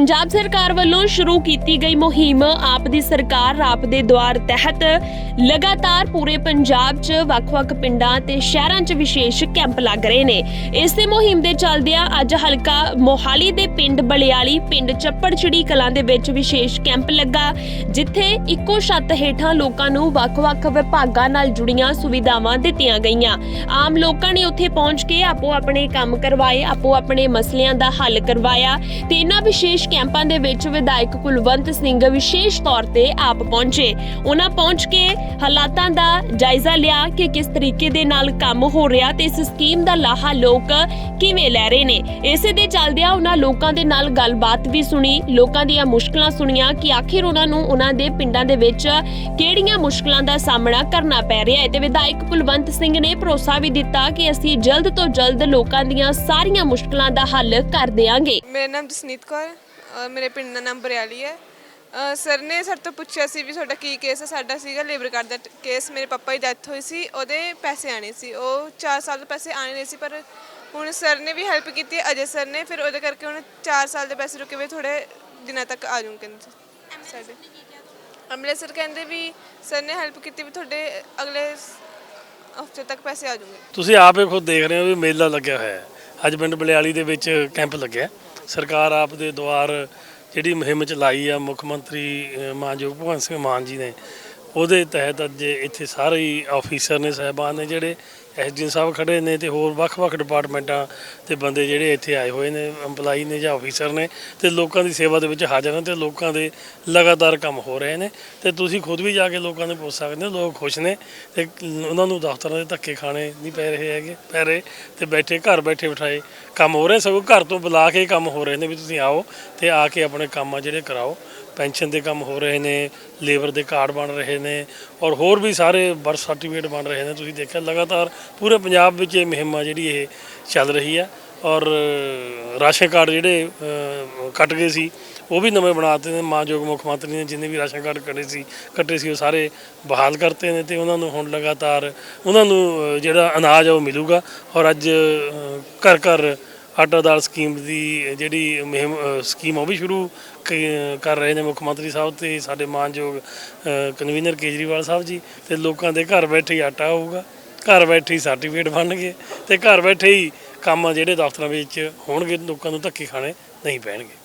ਪੰਜਾਬ ਸਰਕਾਰ ਵੱਲੋਂ ਸ਼ੁਰੂ ਕੀਤੀ ਗਈ ਮੁਹਿੰਮ ਆਪ ਦੀ ਸਰਕਾਰ, ਆਪ ਦੇ ਦੁਆਰ ਤਹਿਤ ਲਗਾਤਾਰ ਪੂਰੇ ਪੰਜਾਬ 'ਚ ਵੱਖ-ਵੱਖ ਪਿੰਡਾਂ ਤੇ ਸ਼ਹਿਰਾਂ 'ਚ ਵਿਸ਼ੇਸ਼ ਕੈਂਪ ਲੱਗ ਰਹੇ ਨੇ। ਇਸੇ ਮੁਹਿੰਮ ਦੇ ਚੱਲਦਿਆਂ ਅੱਜ ਹਲਕਾ ਮੋਹਾਲੀ ਦੇ ਪਿੰਡ ਬਲਿਆਲੀ, ਪਿੰਡ ਚੱਪੜਚਿੜੀ ਕਲਾਂ ਦੇ ਵਿੱਚ ਵਿਸ਼ੇਸ਼ ਕੈਂਪ ਲੱਗਾ, ਜਿੱਥੇ ਇੱਕੋ ਛੱਤ ਹੇਠਾਂ ਲੋਕਾਂ ਨੂੰ ਵੱਖ-ਵੱਖ ਵਿਭਾਗਾਂ ਨਾਲ ਜੁੜੀਆਂ ਸੁਵਿਧਾਵਾਂ ਦਿੱਤੀਆਂ ਗਈਆਂ। ਆਮ ਲੋਕਾਂ ਨੇ ਉੱਥੇ ਪਹੁੰਚ ਕੇ ਆਪੋ ਆਪਣੇ ਕੰਮ ਕਰਵਾਏ ਆਪੋ ਆਪਣੇ ਮਸਲਿਆਂ ਦਾ ਹੱਲ ਕਰਵਾਇਆ ਤੇ ਇਹਨਾਂ ਵਿਸ਼ੇਸ਼ ਕੈਂਪਾਂ ਦੇ ਵਿੱਚ ਵਿਧਾਇਕ ਕੁਲਵੰਤ ਸਿੰਘ ਵਿਸ਼ੇਸ਼ ਤੌਰ ਤੇ ਆਪ ਪਹੁੰਚੇ। ਉਹਨਾਂ ਪਹੁੰਚ ਕੇ ਹਾਲਾਤਾਂ ਦਾ ਜਾਇਜ਼ਾ ਲਿਆ ਕਿ ਕਿਸ ਤਰੀਕੇ ਦੇ ਨਾਲ ਕੰਮ ਹੋ ਰਿਹਾ ਤੇ ਇਸ ਸਕੀਮ ਦਾ ਲਾਹਾ ਲੋਕ ਕਿਵੇਂ ਲੈ ਰਹੇ ਨੇ। ਇਸੇ ਦੇ ਚੱਲਦਿਆਂ ਉਹਨਾਂ ਲੋਕਾਂ ਦੇ ਨਾਲ ਗੱਲਬਾਤ ਵੀ ਸੁਣੀ। ਲੋਕਾਂ ਦੀਆਂ ਮੁਸ਼ਕਲਾਂ ਸੁਣੀਆਂ ਕਿ ਆਖਿਰ ਉਹਨਾਂ ਨੂੰ ਉਹਨਾਂ ਦੇ ਪਿੰਡਾਂ ਦੇ ਵਿੱਚ ਕਿਹੜੀਆਂ ਮੁਸ਼ਕਲਾਂ ਦਾ ਸਾਹਮਣਾ ਕਰਨਾ ਪੈ ਰਿਹਾ ਹੈ ਤੇ ਵਿਧਾਇਕ ਕੁਲਵੰਤ ਸਿੰਘ ਨੇ ਭਰੋਸਾ ਵੀ ਦਿੱਤਾ ਕਿ ਅਸੀਂ ਜਲਦ ਤੋਂ ਜਲਦ ਲੋਕਾਂ ਦੀਆਂ ਸਾਰੀਆਂ ਮੁਸ਼ਕਲਾਂ ਦਾ ਹੱਲ ਕਰ ਦੇਵਾਂਗੇ ਮੇਰਾ ਨਾਮ ਜਸਨੀਤ ਕੌਰ ਹੈ। ਔਰ ਮੇਰੇ ਪਿੰਡ ਦਾ ਨਾਮ ਬਰਿਆਲੀ ਹੈ। ਅ, ਸਰ ਨੇ ਸਾਡੇ ਤੋਂ ਪੁੱਛਿਆ ਸੀ ਵੀ ਤੁਹਾਡਾ ਕੀ ਕੇਸ ਹੈ ਸਾਡਾ ਸੀਗਾ ਲੇਬਰ ਕਾਰਡ ਦਾ ਟ- ਕੇਸ ਮੇਰੇ ਪਾਪਾ ਦੀ ਡੈਥ ਹੋਈ ਸੀ ਉਹਦੇ ਪੈਸੇ ਆਣੇ ਸੀ। ਉਹ 4 ਸਾਲ ਦੇ ਪੈਸੇ ਆਣੇ ਨਹੀਂ ਸੀ ਪਰ ਹੁਣ ਸਰ ਨੇ ਵੀ ਹੈਲਪ ਕੀਤੀ ਹੈ ਅਜੇ ਸਰ ਨੇ ਫਿਰ ਉਹਦੇ ਕਰਕੇ ਹੁਣ 4 ਸਾਲ ਦੇ ਪੈਸੇ ਰੁਕੇ ਹੋਏ ਥੋੜੇ ਦਿਨਾਂ ਤੱਕ ਆ ਜਾਊਂ ਕਹਿੰਦੇ ਸਾਡੇ ਅਮਲੇ ਸਰ ਕਹਿੰਦੇ ਵੀ ਸਰ ਨੇ ਹੈਲਪ ਕੀਤੀ ਵੀ ਤੁਹਾਡੇ ਅਗਲੇ ਹਫ਼ਤੇ ਤੱਕ ਪੈਸੇ ਆ ਜਾਣਗੇ ਤੁਸੀਂ ਆਪੇ ਖੁਦ ਦੇਖ ਰਹੇ ਹੋ ਵੀ ਮੇਲਾ ਲੱਗਿਆ ਹੋਇਆ ਹੈ। ਅੱਜ ਪਿੰਡ ਬਲਿਆਲੀ ਦੇ ਵਿੱਚ ਕੈਂਪ ਲੱਗਿਆ ਸਰਕਾਰ ਆਪ ਦੇ ਦੁਆਰ ਜਿਹੜੀ ਮੁਹਿੰਮ ਚਲਾਈ ਆ, ਮੁੱਖ ਮੰਤਰੀ ਮਾਨਯੋਗ ਭਗਵੰਤ ਸਿੰਘ ਮਾਨ ਜੀ ਨੇ, ਉਹਦੇ ਤਹਿਤ ਅੱਜ ਇੱਥੇ ਸਾਰੇ ਹੀ ਆਫੀਸਰ ਨੇ, ਸਹਿਬਾਨ ਨੇ ਜਿਹੜੇ ਐਸਡੀ ਸਾਹਿਬ ਖੜੇ ਨੇ ਤੇ ਹੋਰ ਵੱਖ-ਵੱਖ ਡਿਪਾਰਟਮੈਂਟਾਂ ਤੇ ਬੰਦੇ ਜਿਹੜੇ ਇੱਥੇ ਆਏ ਹੋਏ ਨੇ EMPLOYE ਨੇ ਜਾਂ ਆਫੀਸਰ ਨੇ ਤੇ ਲੋਕਾਂ ਦੀ ਸੇਵਾ ਦੇ ਵਿੱਚ ਹਾਜ਼ਰ ਹਨ ਤੇ ਲੋਕਾਂ ਦੇ ਲਗਾਤਾਰ ਕੰਮ ਹੋ ਰਹੇ ਨੇ ਤੇ ਤੁਸੀਂ ਖੁਦ ਵੀ ਜਾ ਕੇ ਲੋਕਾਂ ਨੂੰ ਪੁੱਛ ਸਕਦੇ ਹੋ, ਲੋਕ ਖੁਸ਼ ਨੇ ਤੇ ਉਹਨਾਂ ਨੂੰ ਦਫ਼ਤਰਾਂ ਦੇ ਧੱਕੇ ਖਾਣੇ ਨਹੀਂ ਪੈ ਰਹੇ ਹੈਗੇ, ਪੈ ਰਹੇ ਤੇ ਬੈਠੇ, ਘਰ ਬੈਠੇ ਬਿਠਾਏ ਕੰਮ ਹੋ ਰਹੇ ਸਗੋਂ ਘਰ ਤੋਂ ਬੁਲਾ ਕੇ ਕੰਮ ਹੋ ਰਹੇ ਨੇ ਵੀ ਤੁਸੀਂ ਆਓ ਤੇ ਆ ਕੇ ਆਪਣੇ ਕੰਮ ਆ ਜਿਹੜੇ ਕਰਾਓ। ਪੈਨਸ਼ਨ ਦੇ ਕੰਮ ਹੋ ਰਹੇ ਨੇ, ਲੇਬਰ ਦੇ ਕਾਰਡ ਬਣ ਰਹੇ ਨੇ ਔਰ ਹੋਰ ਵੀ ਸਾਰੇ ਬਰਥ ਸਰਟੀਫਿਕੇਟ ਬਣ ਰਹੇ ਨੇ, ਤੁਸੀਂ ਦੇਖਿਆ ਲਗਾਤਾਰ ਪੂਰੇ ਪੰਜਾਬ ਵਿੱਚ ਇਹ ਮੁਹਿੰਮ ਆ ਜਿਹੜੀ ਇਹ ਚੱਲ ਰਹੀ ਆ ਔਰ ਰਾਸ਼ਨ ਕਾਰਡ ਜਿਹੜੇ ਕੱਟ ਗਏ ਸੀ ਉਹ ਵੀ ਨਵੇਂ ਬਣਾਤੇ ਨੇ ਮਾਨਯੋਗ ਮੁੱਖ ਮੰਤਰੀ ਨੇ ਜਿੰਨੇ ਵੀ ਰਾਸ਼ਨ ਕਾਰਡ ਕੱਟੇ ਸੀ ਕੱਟੇ ਸੀ ਉਹ ਸਾਰੇ ਬਹਾਲ ਕਰਤੇ ਨੇ ਤੇ ਉਹਨਾਂ ਨੂੰ ਹੁਣ ਲਗਾਤਾਰ ਉਹਨਾਂ ਨੂੰ ਜਿਹੜਾ ਅਨਾਜ ਆ ਉਹ ਮਿਲੂਗਾ ਔਰ ਅੱਜ ਘਰ ਘਰ ਆਟਾ ਦਾਲ ਸਕੀਮ ਦੀ ਜਿਹੜੀ ਮੁਹਿੰਮ ਅ, ਸਕੀਮ ਉਹ ਵੀ ਸ਼ੁਰੂ ਕ- ਕਰ ਰਹੇ ਨੇ ਮੁੱਖ ਮੰਤਰੀ ਸਾਹਿਬ ਤੇ ਸਾਡੇ ਮਾਨਯੋਗ ਕਨਵੀਨਰ ਕੇਜਰੀਵਾਲ ਸਾਹਿਬ ਜੀ ਤੇ ਲੋਕਾਂ ਦੇ ਘਰ ਬੈਠੇ ਹੀ ਆਟਾ ਹੋਊਗਾ ਘਰ ਬੈਠੇ ਹੀ ਸਰਟੀਫਿਕੇਟ ਬਣਨਗੇ ਤੇ ਘਰ ਬੈਠੇ ਹੀ ਕੰਮ ਆ ਜਿਹੜੇ ਦਫ਼ਤਰਾਂ ਵਿੱਚ ਹੋਣਗੇ, ਲੋਕਾਂ ਨੂੰ ਧੱਕੇ ਖਾਣੇ ਨਹੀਂ ਪੈਣਗੇ।